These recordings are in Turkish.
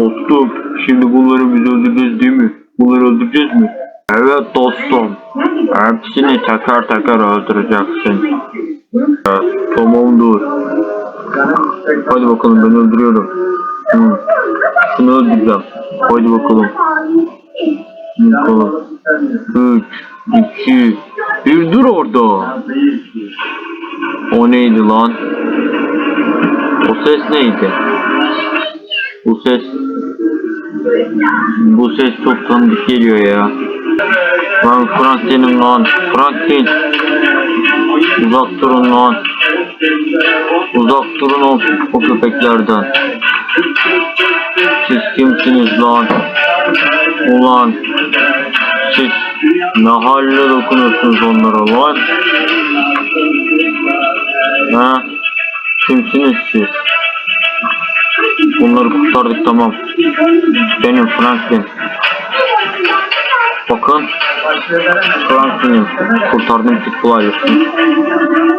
Dostum, şimdi bunları biz öldüreceğiz değil mi? Bunları öldüreceğiz mi? Evet dostum. Hepsini takar takar öldüreceksin. Evet, tamamdır. Hadi bakalım ben öldürüyorum. Hı. Şunu öldüreceğim. Hadi bakalım. Bakalım. 3, 2, 1 dur orada. O neydi lan? O ses neydi? Bu ses bu ses çok tanıdık geliyor ya. Lan Franklin'im lan. Franklin. Uzak durun lan. Uzak durun o, o köpeklerden. Siz kimsiniz lan? Ulan. Siz ne halle dokunuyorsunuz onlara lan? Ha? Kimsiniz siz? Bunları kurtardık tamam. Benim Franklin. Bakın. Franklin'im. Kurtardım Pitbull ailesini.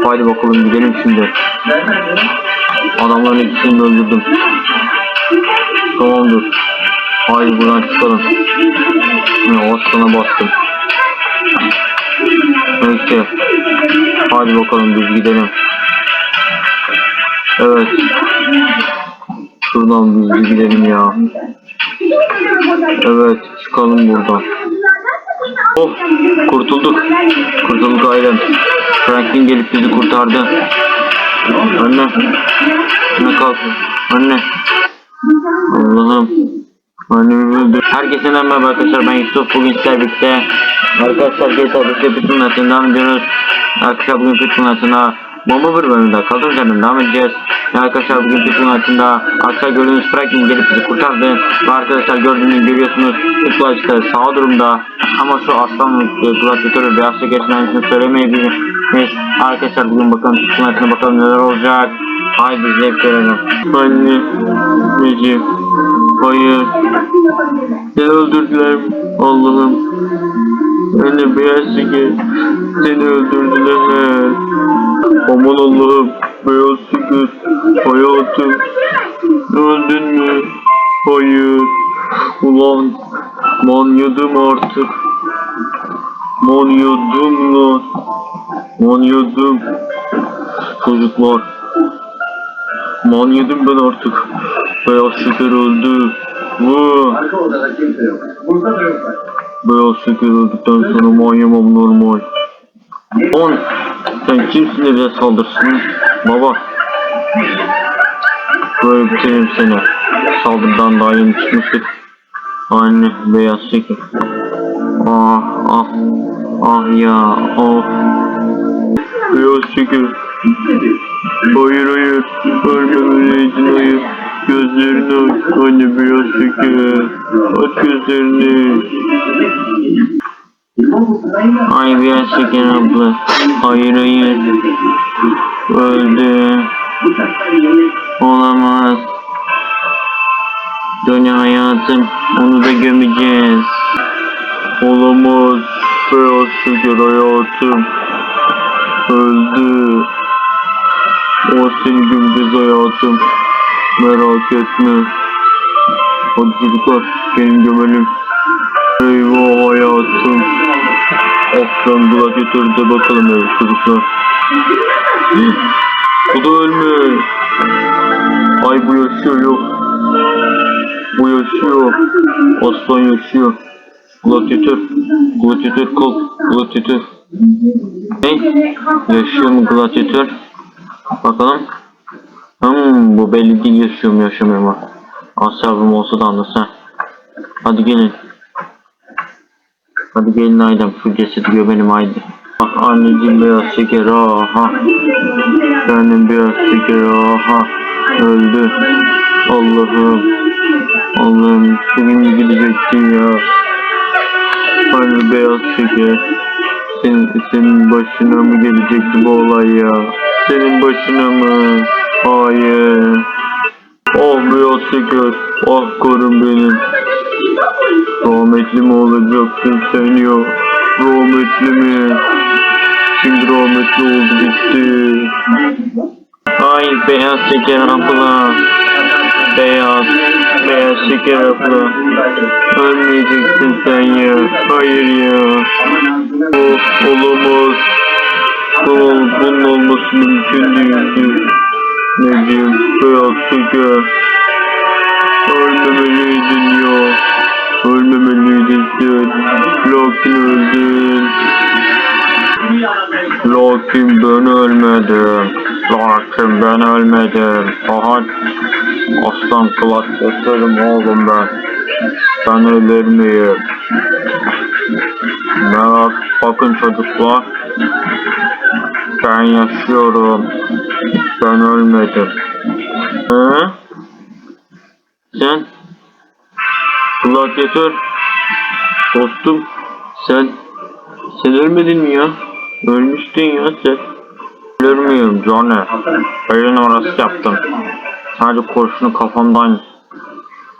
Haydi bakalım gidelim şimdi. Adamların ikisini de öldürdüm. Tamamdır. Haydi buradan çıkalım. Ne aslana bastım. Neyse. Hadi bakalım biz gidelim. Evet. Şuradan bir gidelim ya. Evet çıkalım buradan. Oh kurtulduk. Kurtulduk ailem. Franklin gelip bizi kurtardı. Anne. Anne kalk. Anne. Allah'ım. Annemi öldür. Herkese merhaba arkadaşlar ben Yusuf bugün sizlerle birlikte Arkadaşlar GTA 5'te bütün devam ediyoruz Arkadaşlar bugün bütün Bomba bir bölümde kadın üzerinden devam edeceğiz Arkadaşlar bugün bütün maçında Aşağı gördüğünüz Franklin gelip bizi kurtardı. Ve arkadaşlar gördüğünüz görüyorsunuz Futbol işte sağ durumda. Ama şu aslan e, gladyatörü beyaz şekerin aynısını söylemeyebiliriz. Arkadaşlar bugün bakalım bütün maçına bakalım neler olacak. Haydi zevk verelim. Anne Necim Hayır Seni öldürdüler Allah'ım. Anne beyaz şeker. Seni öldürdüler Aman Allah'ım Beyaz şeker Hayatım Öldün mü? Hayır. Ulan Manyadım artık. Manyadım lan. Manyadım Çocuklar. Manyadım ben artık. Beyaz şeker öldü. Vuu Beyaz şeker öldükten sonra manyamam normal. On Sen kimsin de saldırsın? Baba Böyle bitirelim seni Saldırıdan daha yeni çıkmıştık. Anne beyaz şeker Ah ah Ah ya of Beyaz şeker Hayır hayır. Ölmemeliydin hayır Gözlerini aç Anne beyaz şeker Aç gözlerini. Ay beyaz şeker abla. Hayır hayır. Öldü Olamaz. Döne hayatım Onu da gömeceğiz. Olamaz. Beyaz şeker hayatım. Öldü. O seni gömeceğiz hayatım. Merak etme. Hadi çocuklar gelin gömelim. Eyvah hayatım. Aslan gladyatörde bakalım evet çocuklar Bu da ölmüş Ay bu yaşıyor yok Bu yaşıyor Aslan yaşıyor Gladyatör Gladyatör kalk Gladyatör Ne? Yaşıyor mu gladyatör? Bakalım Hmm, bu belli değil yaşıyor mu yaşamıyor mu? Asabım olsa da anlasa. Hadi gelin. Hadi gelin ailem şu cesedi gömelim haydi. Anneciğim beyaz şeker aha. Benim beyaz şeker aha. Öldü. Allah'ım. Allah'ım bugün gidecektin ya. Hani beyaz şeker. Senin, senin başına mı gelecekti bu olay ya? Senin başına mı? Hayır. Oh beyaz şeker. Ah karım benim. Rahmetli mi olacaksın sen ya? Rahmetli mi? Şimdi rahmetli oldu gitti. Ay beyaz şeker abla. Beyaz. Beyaz şeker abla. Ölmeyeceksin sen ya. Hayır ya. Oh, olamaz. Oh, bunun olması mümkün değil. Ne diyeyim? Beyaz şeker. Ölmemeliydin ya. Ölmemeliydin sen. Lakin öldün. Lakin ben ölmedim. Lakin ben ölmedim. Aha. Aslan kulak gösterim oğlum ben. Ben ölür müyüm? Merak bakın çocuklar. Ben yaşıyorum. Ben ölmedim. Hı? Sen? Kulak getir. Dostum. Sen? Sen ölmedin mi ya? Ölmüştün ya sen. Ölür müyüm Johnny? Öyle numarası yaptım. Sadece kurşunu kafamdan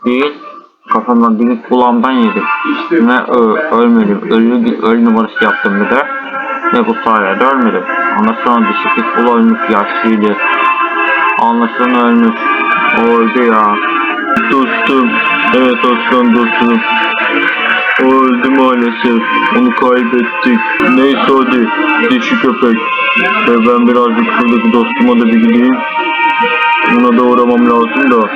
değil, kafamdan değil kulağımdan yedim. Ve ö, ölmedim. Ölü, ölü numarası yaptım bir de. Ve bu sayede ölmedim. Anlaşılan dişi pitbull ölmüş yaşlıydı. Anlaşılan ölmüş. O öldü ya. Dostum. Evet aslan dostum. Maalesef. Onu kaybettik. Neyse hadi. Dişi köpek. Ve ben birazcık şuradaki dostuma da bir gideyim. Ona da uğramam lazım da.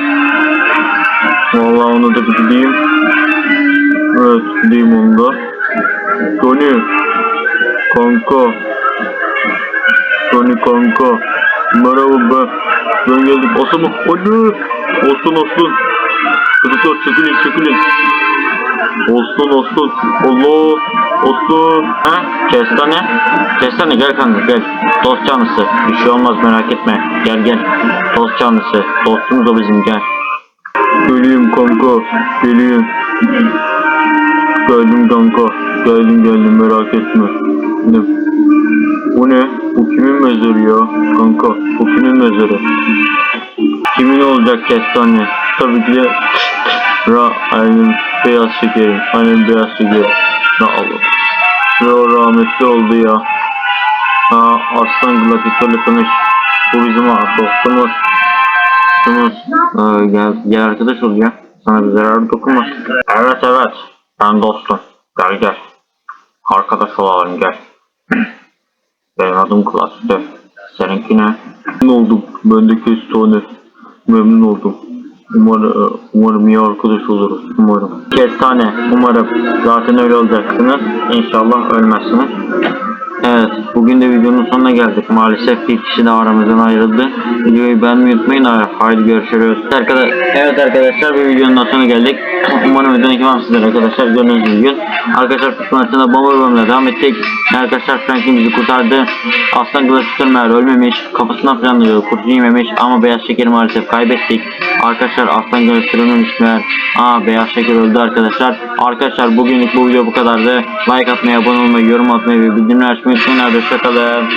Vallahi ona da bir gideyim. Evet gideyim onda. Tony. Kanka. Tony kanka. Merhaba ben. Ben geldim. Aslan? Anne. Aslan aslan. Çocuklar çekilin çekilin. Aslan aslan. Allah. Aslan. Ha? Kestane. Kestane gel kanka gel. Dost canlısı. Bir şey olmaz merak etme. Gel gel. Dost canlısı. Dostumuz o bizim gel. Geleyim kanka. Geleyim. Geldim kanka. Geldim geldim merak etme. Ne? Bu ne? Bu kimin mezarı ya? Kanka bu kimin mezarı? Kimin olacak kestane? Tabii ki de Ra aynen beyaz şekerim. Aynen beyaz şekerim. Ne Allah. Ve o rahmetli oldu ya. Ha Aslan Gladiatör'le tanış. Bu bizim dostumuz. Dostumuz. Gel, gel arkadaş ol ya. Sana bir zarar dokunmaz. Evet evet. Ben dostum. Gel gel. Arkadaş olalım gel. Benim adım Klas'tı. Seninki ne? Memnun oldum. Ben de Kestane. Memnun oldum. Umarım, umarım iyi arkadaş oluruz. Umarım. Kestane. Umarım. Zaten öyle olacaksınız. İnşallah ölmezsiniz. Evet. Bugün de videonun sonuna geldik. Maalesef bir kişi de aramızdan ayrıldı. Videoyu beğenmeyi unutmayın. Haydi görüşürüz. Evet arkadaşlar bir videonun sonuna geldik. Umarım videonun keyifli arkadaşlar. Gördüğünüz gibi. Arkadaşlar tutmasına bomba bölümle devam ettik. Arkadaşlar Franklin bizi kurtardı. Aslan Gladiator meğer ölmemiş. Kafasından falan da kurşun yememiş ama beyaz şekeri maalesef kaybettik. Arkadaşlar Aslan Gladiator ölmemiş meğer. Aa beyaz şeker öldü arkadaşlar. Arkadaşlar bugünlük bu video bu kadardı. Like atmayı, abone olmayı, yorum atmayı ve bildirimleri açmayı unutmayın. Hadi hoşçakalın.